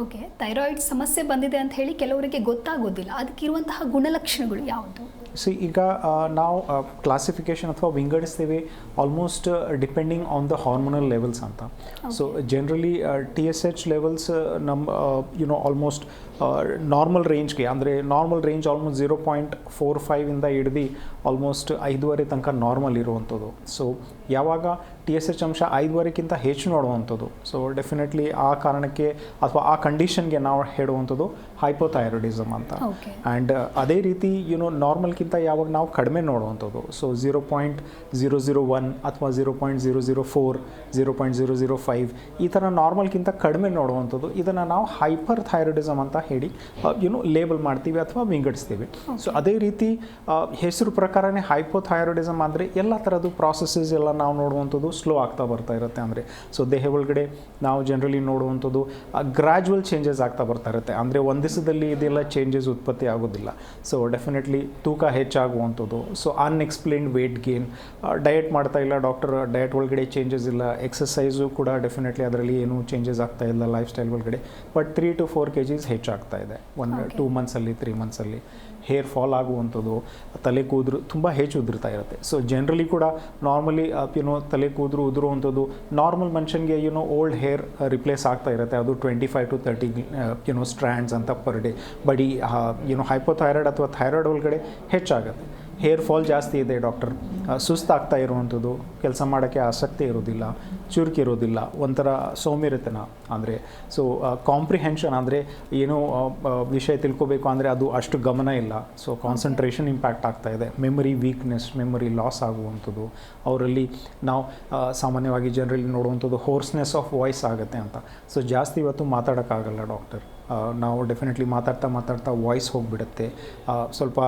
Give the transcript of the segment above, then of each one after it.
Okay thyroid ಸಮಸ್ಯೆ ಬಂದಿದೆ ಅಂತ ಹೇಳಿ ಕೆಲವರಿಗೆ ಗೊತ್ತಾಗೋದಿಲ್ಲ. ಅದಕ್ಕಿರುವಂತಹ ಗುಣಲಕ್ಷಣಗಳು ಯಾವುದು? ಸೊ ಈಗ ನಾವು ಕ್ಲಾಸಿಫಿಕೇಶನ್ ಅಥವಾ ವಿಂಗಡಿಸ್ತೀವಿ almost depending on the hormonal levels ಅಂತ. So generally T S H levels ನಮ್ಮ ಯುನೋ ಆಲ್ಮೋಸ್ಟ್ ನಾರ್ಮಲ್ ರೇಂಜ್ಗೆ ಅಂದರೆ normal range almost zero point four ಫೈವಿಂದ ಹಿಡ್ದು ಆಲ್ಮೋಸ್ಟ್ ಐದೂವರೆ ತನಕ ನಾರ್ಮಲ್ ಇರುವಂಥದ್ದು. ಸೊ ಯಾವಾಗ ಟಿ ಎಸ್ ಎಚ್ ಅಂಶ ಐದುವರೆಗಿಂತ ಹೆಚ್ಚು ನೋಡುವಂಥದ್ದು. ಸೊ ಡೆಫಿನೆಟ್ಲಿ ಆ ಕಾರಣಕ್ಕೆ ಅಥವಾ ಆ ಕಂಡೀಷನ್ಗೆ ನಾವು ಹೇಳುವಂಥದ್ದು ಹೈಪೋಥೈರಾಯ್ಡಿಸಮ್ ಅಂತ. ಆ್ಯಂಡ್ ಅದೇ ರೀತಿ ಯುನೋ ನಾರ್ಮಲ್ಗಿಂತ ಯಾವಾಗ ನಾವು ಕಡಿಮೆ ನೋಡುವಂಥದ್ದು. So zero point zero zero one ಅಥವಾ zero point zero zero four zero point zero zero five ಈ ಥರ ನಾರ್ಮಲ್ಗಿಂತ ಕಡಿಮೆ ನೋಡುವಂಥದ್ದು. ಇದನ್ನು ನಾವು ಹೈಪರ್ ಥೈರಾಯ್ಡಿಸಮ್ ಅಂತ ಹೇಳಿ ಯುನೋ ಲೇಬಲ್ ಮಾಡ್ತೀವಿ ಅಥವಾ ವಿಂಗಡಿಸ್ತೀವಿ. ಸೊ ಅದೇ ರೀತಿ ಆ, ಹೆಸರು ಪ್ರಕಾರನೇ ಹೈಪೋಥೈರಾಯ್ಡಿಸಮ್ ಅಂದರೆ ಎಲ್ಲ ಥರದ್ದು ಪ್ರಾಸೆಸಸ್ ಎಲ್ಲ ನಾವು ನೋಡುವಂಥದ್ದು. ಸ್ಲೋ ಆಗ್ತಾ ಬರ್ತಾ ಇರುತ್ತೆ ಅಂದರೆ. ಸೊ ದೇಹ ಒಳಗಡೆ ನಾವು ಜನರಲಿ ನೋಡುವಂಥದ್ದು ಗ್ರ್ಯಾಜುವಲ್ ಚೇಂಜಸ್ ಆಗ್ತಾ ಬರ್ತಾ ಇರುತ್ತೆ. ಅಂದರೆ ಒಂದು ದಿವಸದಲ್ಲಿ ಇದೆಲ್ಲ ಚೇಂಜಸ್ ಉತ್ಪತ್ತಿ ಆಗೋದಿಲ್ಲ. ಸೊ ಡೆಫಿನೆಟ್ಲಿ ತೂಕ ಹೆಚ್ಚಾಗುವಂಥದ್ದು. So unexplained weight gain diet ಮಾಡ್ತಾ ಇಲ್ಲ ಡಾಕ್ಟರ್ ಡಯಟ್ ಒಳಗಡೆ ಚೇಂಜಸ್ ಇಲ್ಲ. ಎಕ್ಸಸೈಸು ಕೂಡ ಡೆಫಿನೆಟ್ಲಿ ಅದರಲ್ಲಿ ಏನೂ ಚೇಂಜಸ್ ಆಗ್ತಾ ಇಲ್ಲ ಲೈಫ್ ಸ್ಟೈಲ್ ಒಳಗಡೆ. But three to four K Gs ಹೆಚ್ಚಾಗ್ತಾ ಇದೆ. ಒನ್. ಟೂ ಮಂತ್ಸಲ್ಲಿ ತ್ರೀ ಮಂತ್ಸಲ್ಲಿ ಹೇರ್ ಫಾಲ್ ಆಗುವಂಥದ್ದು, ತಲೆ ಕೂದಲು ತುಂಬ ಹೆಚ್ಚು ಉದುರ್ತಾ ಇರುತ್ತೆ. ಸೊ ಜನರಲಿ ಕೂಡ ನಾರ್ಮಲಿ ಯುನೋ ತಲೆ ಕೂದಲು ಉದುರುವಂಥದ್ದು ನಾರ್ಮಲ್ ಮನುಷ್ಯನಿಗೆ ಏನೋ ಓಲ್ಡ್ ಹೇರ್ ರಿಪ್ಲೇಸ್ ಆಗ್ತಾ ಇರುತ್ತೆ. ಅದು ಟ್ವೆಂಟಿ ಫೈವ್ ಟು ತರ್ಟಿ ಏನೋ ಸ್ಟ್ರ್ಯಾಂಡ್ಸ್ ಅಂತ ಪರ್ ಡೇ ಬಟ್ ಈ ಏನೋ ಹೈಪೋಥೈರಾಯ್ಡ್ ಅಥವಾ ಥೈರಾಯ್ಡ್ ಒಳಗಡೆ ಹೆಚ್ಚಾಗುತ್ತೆ. ಹೇರ್ ಫಾಲ್ ಜಾಸ್ತಿ ಇದೆ ಡಾಕ್ಟರ್ ಸುಸ್ತಾಗ್ತಾ ಇರುವಂಥದ್ದು, ಕೆಲಸ ಮಾಡೋಕ್ಕೆ ಆಸಕ್ತಿ ಇರೋದಿಲ್ಲ ಚುರುಕು ಇರೋದಿಲ್ಲ ಒಂಥರ ಸೌಮ್ಯರತನ ಅಂದರೆ. ಸೊ ಕಾಂಪ್ರಿಹೆನ್ಷನ್ ಅಂದರೆ ಏನೋ ವಿಷಯ ತಿಳ್ಕೊಬೇಕು ಅಂದರೆ ಅದು ಅಷ್ಟು ಗಮನ ಇಲ್ಲ. ಸೊ ಕಾನ್ಸಂಟ್ರೇಷನ್ ಇಂಪ್ಯಾಕ್ಟ್ ಆಗ್ತಾ ಇದೆ. ಮೆಮೊರಿ ವೀಕ್ನೆಸ್ ಮೆಮೊರಿ ಲಾಸ್ ಆಗುವಂಥದ್ದು. ಅವರಲ್ಲಿ ನಾವು ಸಾಮಾನ್ಯವಾಗಿ ಜನರಲ್ಲಿ ನೋಡುವಂಥದ್ದು ಹೋರ್ಸ್ನೆಸ್ ಆಫ್ ವಾಯ್ಸ್ ಆಗುತ್ತೆ ಅಂತ. ಸೊ ಜಾಸ್ತಿ ಇವತ್ತು ಮಾತಾಡೋಕ್ಕಾಗಲ್ಲ ಡಾಕ್ಟರ್. ನಾವು ಡೆಫಿನೆಟ್ಲಿ ಮಾತಾಡ್ತಾ ಮಾತಾಡ್ತಾ ವಾಯ್ಸ್ ಹೋಗಿಬಿಡುತ್ತೆ. ಸ್ವಲ್ಪ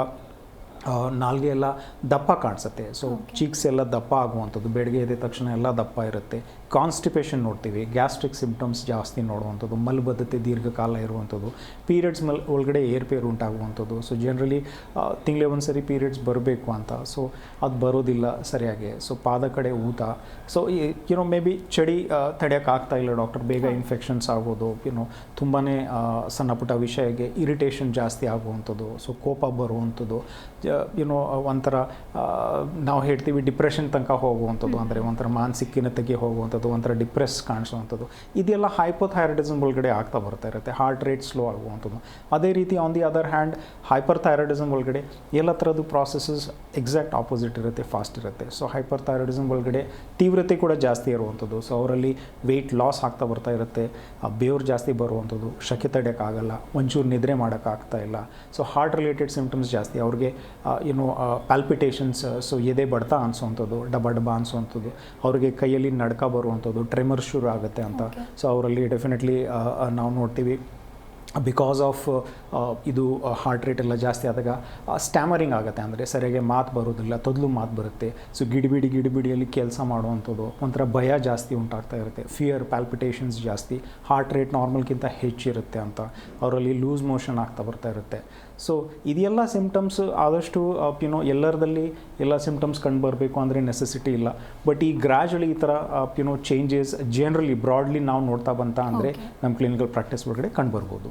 ನಾಲ್ಗೆ ಎಲ್ಲ ದಪ್ಪ ಕಾಣಿಸುತ್ತೆ. ಸೊ ಚೀಕ್ಸ್ ಎಲ್ಲ ದಪ್ಪ ಆಗುವಂಥದ್ದು ಬೆಳಗ್ಗೆ ಎದ್ದ ತಕ್ಷಣ ಎಲ್ಲ ದಪ್ಪ ಇರುತ್ತೆ. ಕಾನ್ಸ್ಟಿಪೇಷನ್ ನೋಡ್ತೀವಿ ಗ್ಯಾಸ್ಟ್ರಿಕ್ ಸಿಂಪ್ಟಮ್ಸ್ ಜಾಸ್ತಿ ನೋಡುವಂಥದ್ದು ಮಲಬದ್ಧತೆ ದೀರ್ಘಕಾಲ ಇರುವಂಥದ್ದು ಪೀರಿಯಡ್ಸ್ ಮಲ್ ಒಳಗಡೆ ಏರ್ಪೇರು ಉಂಟಾಗುವಂಥದ್ದು. ಸೊ ಜನರಲಿ ತಿಂಗಳೇ ಒಂದು ಸರಿ ಪೀರಿಯಡ್ಸ್ ಬರಬೇಕು ಅಂತ. ಸೊ ಅದು ಬರೋದಿಲ್ಲ ಸರಿಯಾಗಿ. ಸೊ ಪಾದ ಕಡೆ ಊತ. ಸೊ ಯುನೋ ಮೇ ಬಿ ಚಳಿ ತಡೆಯೋಕ್ಕಾಗ್ತಾ ಇಲ್ಲ ಡಾಕ್ಟರ್ ಬೇಗ ಇನ್ಫೆಕ್ಷನ್ಸ್ ಆಗೋದು ಯುನೋ ತುಂಬಾ ಸಣ್ಣ ಪುಟ್ಟ ವಿಷಯಕ್ಕೆ ಇರಿಟೇಷನ್ ಜಾಸ್ತಿ ಆಗುವಂಥದ್ದು. ಸೊ ಕೋಪ ಬರುವಂಥದ್ದು. ಯುನೋ ಒಂಥರ ನಾವು ಹೇಳ್ತೀವಿ ಡಿಪ್ರೆಷನ್ ತನಕ ಹೋಗುವಂಥದ್ದು ಅಂದರೆ ಒಂಥರ ಮಾನಸಿಕಿನ ತೆಗೆ ಹೋಗುವಂಥದ್ದು ಒಂಥರ ಡಿಪ್ರೆಸ್ ಕಾಣಿಸುವಂಥದ್ದು. ಇದೆಲ್ಲ ಹೈಪೋಥೈರಾಯ್ಡಿಸಮ್ ಒಳಗಡೆ ಆಗ್ತಾ ಬರ್ತಾ ಇರುತ್ತೆ. ಹಾರ್ಟ್ ರೇಟ್ ಸ್ಲೋ ಆಗುವಂಥದ್ದು. ಅದೇ ರೀತಿ on the other hand hyperthyroidism ಒಳಗಡೆ ಎಲ್ಲ ಥರದ್ದು ಪ್ರಾಸೆಸಸ್ ಎಕ್ಸಾಕ್ಟ್ ಆಪೋಸಿಟ್ ಇರುತ್ತೆ ಫಾಸ್ಟ್ ಇರುತ್ತೆ. ಸೊ ಹೈಪರ್ ಥೈರಾಯ್ಡಿಸಮ್ ಒಳಗಡೆ ತೀವ್ರತೆ ಕೂಡ ಜಾಸ್ತಿ ಇರುವಂಥದ್ದು. ಸೊ ಅವರಲ್ಲಿ ವೆಯ್ಟ್ ಲಾಸ್ ಆಗ್ತಾ ಬರ್ತಾ ಇರುತ್ತೆ. ಬೇವ್ರು ಜಾಸ್ತಿ ಬರುವಂಥದ್ದು. ಶಕೆ ತಡೆಯೋಕ್ಕಾಗಲ್ಲ ಒಂಚೂರು ನಿದ್ರೆ ಮಾಡೋಕ್ಕಾಗ್ತಾ ಇಲ್ಲ. ಸೊ ಹಾರ್ಟ್ ರಿಲೇಟೆಡ್ ಸಿಂಪ್ಟಮ್ಸ್ ಜಾಸ್ತಿ. ಅವ್ರಿಗೆ ಏನು ಪ್ಯಾಲ್ಪಿಟೇಷನ್ಸ್ ಸೊ ಎದೆ ಬಡ್ತ ಅನಿಸೋವಂಥದ್ದು ಡಬ ಡಬ ಅನಿಸೋವಂಥದ್ದು ಅವರಿಗೆ ಕೈಯಲ್ಲಿ ನಡ್ಕ ಬರುವಂಥದ್ದು ಟ್ರೆಮರ್ ಶುರು ಆಗುತ್ತೆ ಅಂತ. ಸೊ ಅವರಲ್ಲಿ ಡೆಫಿನೆಟ್ಲಿ ನಾವು ನೋಡ್ತೀವಿ. ಬಿಕಾಸ್ ಆಫ್ ಇದು ಹಾರ್ಟ್ ರೇಟ್ ಎಲ್ಲ ಜಾಸ್ತಿ ಆದಾಗ ಸ್ಟ್ಯಾಮರಿಂಗ್ ಆಗುತ್ತೆ. ಅಂದರೆ ಸರಿಯಾಗಿ ಮಾತು ಬರೋದಿಲ್ಲ ತೊದಲು ಮಾತು ಬರುತ್ತೆ. ಸೊ ಗಿಡಿಬಿಡಿ ಗಿಡಿಬಿಡಿಯಲ್ಲಿ ಕೆಲಸ ಮಾಡುವಂಥದ್ದು ಒಂಥರ ಭಯ ಜಾಸ್ತಿ ಉಂಟಾಗ್ತಾ ಇರುತ್ತೆ. ಫಿಯರ್ ಪ್ಯಾಲ್ಪಿಟೇಷನ್ಸ್ ಜಾಸ್ತಿ. ಹಾರ್ಟ್ ರೇಟ್ ನಾರ್ಮಲ್ಗಿಂತ ಹೆಚ್ಚಿರುತ್ತೆ ಅಂತ. ಅವರಲ್ಲಿ ಲೂಸ್ ಮೋಷನ್ ಆಗ್ತಾ ಬರ್ತಾ ಇರುತ್ತೆ. ಸೊ ಇದೆಲ್ಲ ಸಿಂಪ್ಟಮ್ಸ್ ಆದಷ್ಟು ಯುನೋ ಎಲ್ಲರದಲ್ಲಿ ಎಲ್ಲ ಸಿಮ್ಟಮ್ಸ್ ಕಂಡು ಬರಬೇಕು ಅಂದರೆ ನೆಸೆಸಿಟಿ ಇಲ್ಲ. ಬಟ್ ಈ ಗ್ರ್ಯಾಜುಲಿ ಈ ಥರ ಯುನೋ ಚೇಂಜಸ್ ಜನರಲಿ ಬ್ರಾಡ್ಲಿ ನಾವು ನೋಡ್ತಾ ಬಂತ ಅಂದರೆ. ನಮ್ಮ ಕ್ಲಿನಿಕಲ್ ಪ್ರಾಕ್ಟೀಸ್ ಒಳಗಡೆ ಕಂಡು ಬರ್ಬೋದು.